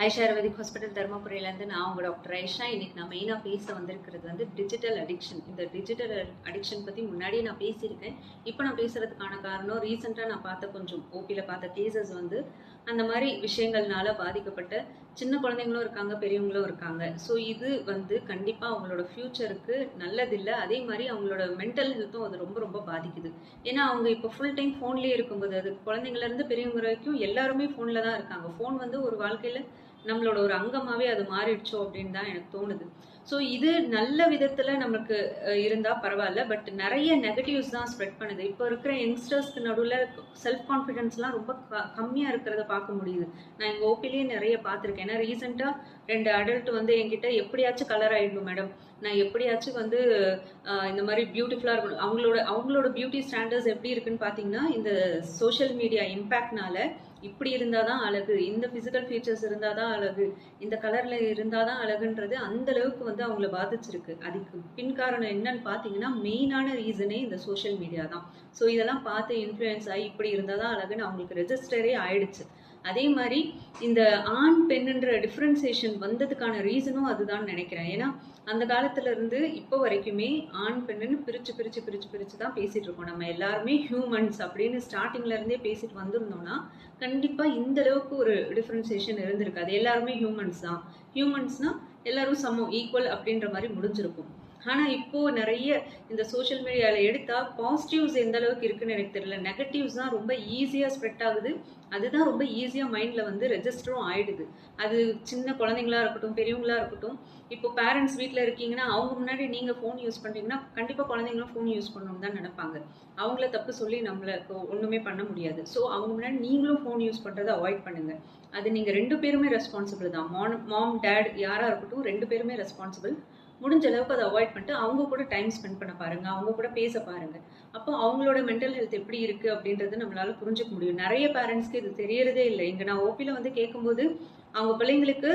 Aisha ayurvedic hospital தருமபுரியிலேருந்து நான் உங்கள் doctor Aisha. இன்னைக்கு நான் மெயினாக பேச வந்திருக்கிறது வந்து டிஜிட்டல் அடிக்ஷன் இந்த டிஜிட்டல் அடிக்ஷன் பற்றி முன்னாடியே நான் பேசியிருக்கேன். இப்போ நான் பேசுகிறதுக்கான காரணம் ரீசெண்டாக நான் பார்த்த கொஞ்சம் ஓபியில் பார்த்த கேசஸ் வந்து அந்த மாதிரி விஷயங்கள்னால பாதிக்கப்பட்ட சின்ன குழந்தைங்களும் இருக்காங்க பெரியவங்களும் இருக்காங்க. ஸோ இது வந்து கண்டிப்பாக அவங்களோட ஃப்யூச்சருக்கு நல்லதில்லை. அதே மாதிரி அவங்களோட மென்டல் ஹெல்த்தும் அது ரொம்ப ரொம்ப பாதிக்குது. ஏன்னா அவங்க இப்போ ஃபுல் டைம் ஃபோன்லேயே இருக்கும்போது அது குழந்தைங்கள்லேருந்து பெரியவங்க வரைக்கும் எல்லாருமே ஃபோனில் தான் இருக்காங்க. ஃபோன் வந்து ஒரு வாழ்க்கையில் நம்மளோட ஒரு அங்கமாகவே அது மாறிடுச்சோ அப்படின்னு தான் எனக்கு தோணுது. ஸோ இது நல்ல விதத்தில் நமக்கு இருந்தால் பரவாயில்ல. பட் நிறைய நெகட்டிவ்ஸ் தான் ஸ்ப்ரெட் பண்ணுது. இப்போ இருக்கிற யங்ஸ்டர்ஸ்க்கு நடுவில் செல்ஃப் கான்ஃபிடென்ஸ்லாம் ரொம்ப க கம்மியாக இருக்கிறத பார்க்க முடியுது. நான் எங்கள் ஓபிலேயே நிறைய பார்த்துருக்கேன். ஏன்னா ரீசெண்டாக ரெண்டு அடல்ட் வந்து என்கிட்ட எப்படியாச்சும் கலர் ஆகிடணும் மேடம் நான் எப்படியாச்சும் வந்து இந்த மாதிரி பியூட்டிஃபுல்லாக இருக்கணும். அவங்களோட அவங்களோட பியூட்டி ஸ்டாண்டர்ட்ஸ் எப்படி இருக்குன்னு பார்த்தீங்கன்னா இந்த சோஷியல் மீடியா இம்பேக்ட்னால இப்படி இருந்தால் தான் அழகு. இந்த ஃபிசிக்கல் ஃபீச்சர்ஸ் இருந்தால் தான் அழகு. இந்த கலரில் இருந்தால் தான் அழகுன்றது அந்த அளவுக்கு வந்து அவங்கள பாதிச்சிருக்கு. அதுக்கு பின் காரணம் என்னன்னு பார்த்தீங்கன்னா மெயினான ரீசனே இந்த சோஷியல் மீடியா தான். ஸோ இதெல்லாம் பார்த்து இன்ஃப்ளூயன்ஸ் ஆகி இப்படி இருந்தால் தான் அழகுன்னு அவங்களுக்கு ரெஜிஸ்டரே ஆயிடுச்சு. அதே மாதிரி இந்த ஆண் பெண்ணுன்ற டிஃப்ரென்சேஷன் வந்ததுக்கான ரீசனும் அதுதான் நினைக்கிறேன். ஏன்னா அந்த காலத்துல இருந்து இப்போ வரைக்குமே ஆண் பெண்ணுன்னு பிரிச்சு பிரிச்சு பிரிச்சு பிரிச்சு தான் பேசிட்டு இருக்கோம். நம்ம எல்லாருமே ஹியூமன்ஸ் அப்படின்னு ஸ்டார்டிங்ல இருந்தே பேசிட்டு வந்திருந்தோம்னா கண்டிப்பா இந்த அளவுக்கு ஒரு டிஃப்ரென்சேஷன் இருந்திருக்காது எல்லாருமே ஹியூமன்ஸ் தான். ஹியூமன்ஸ்னா எல்லாரும் சமம் ஈக்குவல் அப்படின்ற மாதிரி முடிஞ்சிருக்கும். ஆனால் இப்போ நிறைய இந்த சோஷியல் மீடியாவில் எடுத்தால் பாசிட்டிவ்ஸ் எந்த அளவுக்கு இருக்குன்னு எனக்கு தெரியல. நெகட்டிவ்ஸ் தான் ரொம்ப ஈஸியாக ஸ்ப்ரெட் ஆகுது. அதுதான் ரொம்ப ஈஸியாக மைண்டில் வந்து ரெஜிஸ்டரும் ஆயிடுது. அது சின்ன குழந்தைங்களா இருக்கட்டும் பெரியவங்களா இருக்கட்டும் இப்போ பேரண்ட்ஸ் வீட்டில் இருக்கீங்கன்னா அவங்க முன்னாடி நீங்கள் ஃபோன் யூஸ் பண்ணுறீங்கன்னா கண்டிப்பாக குழந்தைங்களும் ஃபோன் யூஸ் பண்ணணும்னு தான் நினைப்பாங்க. அவங்கள தப்பு சொல்லி நம்மளை ஒன்றுமே பண்ண முடியாது. ஸோ அவங்க முன்னாடி நீங்களும் ஃபோன் யூஸ் பண்ணுறதை அவாய்ட் பண்ணுங்கள் அது நீங்கள் ரெண்டு பேருமே ரெஸ்பான்சிபிள் தான். மாம் மாம் டேட் யாராக இருக்கட்டும் ரெண்டு பேருமே ரெஸ்பான்சிபிள் முடிஞ்ச அளவுக்கு அதை அவாய்ட் பண்ணிட்டு அவங்க கூட டைம் ஸ்பெண்ட் பண்ண பாருங்க அவங்க கூட பேச பாருங்க. அப்போ அவங்களோட மென்டல் ஹெல்த் எப்படி இருக்கு அப்படின்றது நம்மளால புரிஞ்சுக்க முடியும். நிறைய பேரண்ட்ஸ்க்கு இது தெரியறதே இல்லை. இங்க நான் ஓபியில் வந்து கேட்கும்போது அவங்க பிள்ளைங்களுக்கு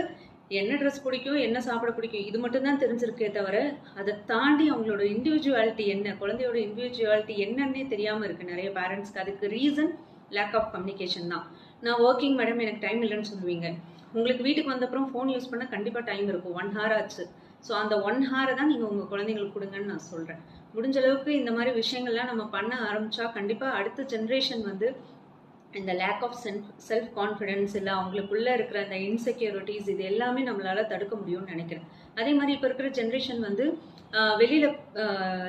என்ன ட்ரெஸ் பிடிக்கும் என்ன சாப்பிட பிடிக்கும் இது மட்டும் தான் தெரிஞ்சிருக்கே தவிர அதை தாண்டி அவங்களோட இண்டிவிஜுவாலிட்டி என்ன குழந்தையோட இண்டிவிஜுவாலிட்டி என்னன்னே தெரியாம இருக்கு நிறைய பேரண்ட்ஸ்க்கு அதுக்கு ரீசன் லேக் ஆஃப் கம்யூனிகேஷன் தான். நான் ஒர்க்கிங் மேடம் எனக்கு டைம் இல்லைன்னு சொல்லுவீங்க. உங்களுக்கு வீட்டுக்கு வந்தப்புறம் ஃபோன் யூஸ் பண்ண கண்டிப்பாக டைம் இருக்கும். ஒன் ஹவர் ஆச்சு. ஸோ அந்த ஒன் ஹாரை தான் நீங்கள் உங்கள் குழந்தைங்களுக்கு கொடுங்கன்னு நான் சொல்கிறேன் முடிஞ்ச அளவுக்கு இந்த மாதிரி விஷயங்கள்லாம் நம்ம பண்ண ஆரம்பித்தா கண்டிப்பாக அடுத்த ஜென்ரேஷன் வந்து இந்த lack of self self confidence இல்லை அவங்களுக்குள்ளே இருக்கிற அந்த இன்செக்யூரிட்டிஸ் இது எல்லாமே நம்மளால் தடுக்க முடியும்னு நினைக்கிறேன். அதே மாதிரி இப்போ இருக்கிற ஜென்ரேஷன் வந்து வெளியில்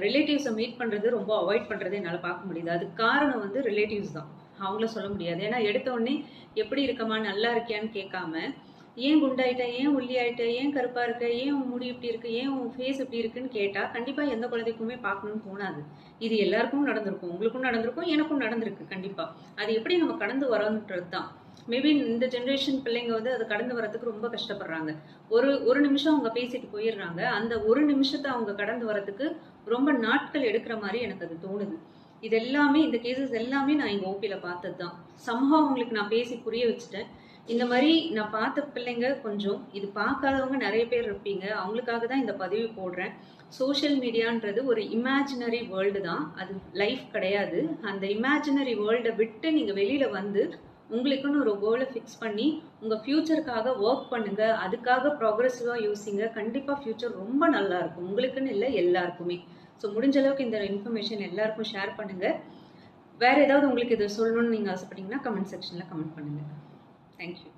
ரிலேட்டிவ்ஸை மீட் பண்ணுறது ரொம்ப அவாய்ட் பண்ணுறது என்னால் பார்க்க முடியுது. அதுக்கு காரணம் வந்து ரிலேட்டிவ்ஸ் தான். அவங்கள சொல்ல முடியாது. ஏன்னா எடுத்த உடனே எப்படி இருக்கமா நல்லா இருக்கியான்னு கேட்காம ஏன் குண்டாயிட்ட ஏன் ஒல்லி ஆயிட்ட? ஏன் கருப்பா இருக்க? ஏன் உன் முடி இப்படி இருக்கு? ஏன் உன் ஃபேஸ் இப்படி இருக்குன்னு கேட்டா கண்டிப்பா எந்த குழந்தைக்குமே பார்க்கணும்னு தோணாது. இது எல்லாருக்கும் நடந்திருக்கும். உங்களுக்கும் நடந்திருக்கும் எனக்கும் நடந்திருக்கு கண்டிப்பா. அது எப்படி நம்ம கடந்து வரோன்றது தான் மேபி இந்த ஜென்ரேஷன் பிள்ளைங்க வந்து அதை கடந்து வரதுக்கு ரொம்ப கஷ்டப்படுறாங்க. ஒரு ஒரு நிமிஷம் அவங்க பேசிட்டு போயிடுறாங்க. அந்த ஒரு நிமிஷத்தை அவங்க கடந்து வரதுக்கு ரொம்ப நாட்கள் எடுக்கிற மாதிரி எனக்கு அது தோணுது. இது எல்லாமே இந்த கேசஸ் எல்லாமே நான் எங்கள் ஓபியில பார்த்தது தான் சமூகம் அவங்களுக்கு நான் பேசி புரிய வச்சுட்டேன். இந்த மாதிரி நான் பார்த்த பிள்ளைங்க கொஞ்சம் இது பார்க்காதவங்க நிறைய பேர் இருப்பீங்க. அவங்களுக்காக தான் இந்த பதிவு போடுறேன். சோஷியல் மீடியான்றது ஒரு இமேஜினரி வேர்ல்டு தான். அது லைஃப் கிடையாது. அந்த இமேஜினரி வேர்ல்டை விட்டு நீங்கள் வெளியில் வந்து உங்களுக்குன்னு ஒரு கோலை ஃபிக்ஸ் பண்ணி உங்கள் ஃப்யூச்சருக்காக ஒர்க் பண்ணுங்க. அதுக்காக ப்ராக்ரெசிவாக யோசிங்க. கண்டிப்பாக ஃப்யூச்சர் ரொம்ப நல்லா இருக்கும். உங்களுக்குன்னு இல்லை எல்லாருக்குமே. ஸோ முடிஞ்ச அளவுக்கு இந்த இன்ஃபர்மேஷன் எல்லாருக்கும் ஷேர் பண்ணுங்கள் வேறு ஏதாவது உங்களுக்கு இதை சொல்லணும்னு நீங்கள் ஆசைப்பட்டீங்கன்னா கமெண்ட் செக்ஷனில் கமெண்ட் பண்ணுங்கள் Thank you.